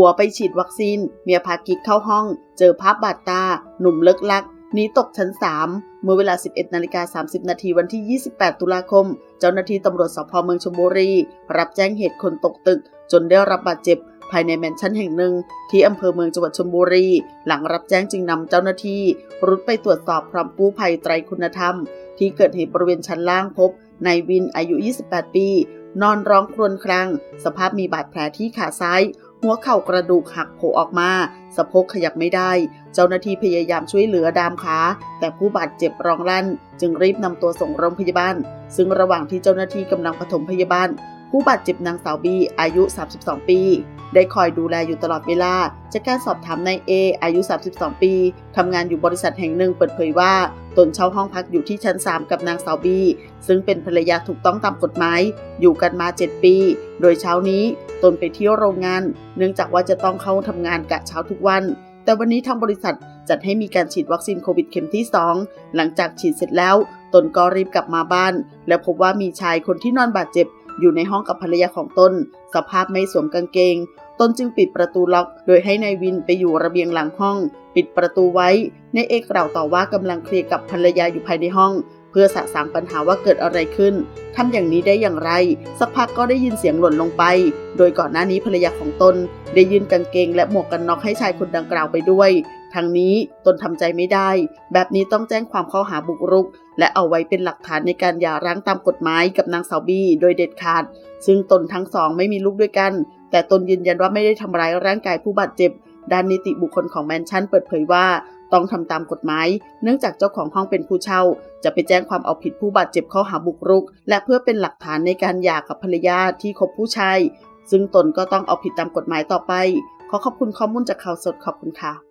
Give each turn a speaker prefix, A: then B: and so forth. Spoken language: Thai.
A: ผัวไปฉีดวัคซีน เมียพากิ๊กเข้าห้อง เจอภาพบาดตา หนุ่มเลิกลักหนีตกชั้น 3 เมื่อเวลา 11นาฬิกา30 นาทีวันที่ 28 ตุลาคม เจ้าหน้าที่ตำรวจสพเมืองชลบุรี รับแจ้งเหตุคนตกตึก จนได้รับบาดเจ็บ ภายในแมนชั่นแห่งหนึ่ง ที่อำเภอเมืองจังหวัดชลบุรี หลังรับแจ้งจึงนำเจ้าหน้าที่ รุดไปตรวจสอบพร้อมกู้ภัยไตรคุณธรรม ที่เกิดเหตุบริเวณชั้นล่างพบนายวินอายุ 28 ปี นอนร้องครวญคราง สภาพมีบาดแผลที่ขาซ้าย หัวเข่ากระดูกหักโผล่ออกมา สะโพกขยับไม่ได้ เจ้าหน้าที่พยายามช่วยเหลือดามขา แต่ผู้บาดเจ็บร้องลั่น จึงรีบนำตัวส่งโรงพยาบาล ซึ่งระหว่างที่เจ้าหน้าที่กำลังปฐมพยาบาล ผู้บาดเจ็บนางสาวบีอายุ 32 ปี ได้คอยดูแลอยู่ตลอดเวลา จากการสอบถามนายเออายุ 32 ปีทำงานอยู่บริษัทแห่งหนึ่งเปิดเผยว่า ตนเช่าห้องพักอยู่ที่ชั้น 3 กับนางสาวบี ซึ่งเป็นภรรยาถูกต้องตามกฎหมาย อยู่กันมา 7 ปี โดยเช้านี้ ตนไปเที่ยวโรงงาน เนื่องจากว่าจะต้องเข้าทำงานกะเช้าทุกวัน แต่วันนี้ทางบริษัทจัดให้มีการฉีดวัคซีนโควิดเข็มที่ 2 หลังจากฉีดเสร็จแล้ว ตนก็รีบกลับมาบ้าน แล้วพบว่ามีชายคนที่นอนบาดเจ็บ อยู่ในห้องกับภรรยาของตน สภาพไม่สวมกางเกง ตนจึงปิดประตูล็อก โดยให้ในายวินไปอยู่ระเบียงหลังห้อง ปิดประตูไว้ ในเอกกล่าวต่อว่ากำลังเคลียร์กับภรรยาอยู่ภายในห้อง เพื่อสะสางปัญหาว่าเกิดอะไรขึ้นทำอย่างนี้ได้อย่างไร สักพักก็ได้ยินเสียงหล่นลงไป โดยก่อนหน้านี้ภรรยาของตน ได้ยื่นกางเกงและหมวกกันน็อกให้ชายคนดังกล่าวไปด้วย ทางนี้ตนทำใจไม่ได้ แบบนี้ต้องแจ้งความข้อหาบุกรุก และเอาไว้เป็นหลักฐานในการหย่าร้างตามกฎหมายกับนางสาวบี้โดยเด็ดขาด ซึ่งตนทั้งสองไม่มีลูกด้วยกัน แต่ตนยืนยันว่าไม่ได้ทำร้ายร่างกายผู้บาดเจ็บ ด้านนิติบุคคลของแมนชั่นเปิดเผยว่าต้องทำตามกฎหมาย เนื่องจากเจ้าของห้องเป็นผู้เช่า จะไปแจ้งความเอาผิดผู้บาดเจ็บข้อหาบุกรุก และเพื่อเป็นหลักฐานในการหย่ากับภรรยาที่คบผู้ชาย ซึ่งตนก็ต้องเอาผิดตามกฎหมายต่อไป ขอขอบคุณข้อมูลจากข่าวสดขอบคุณค่ะ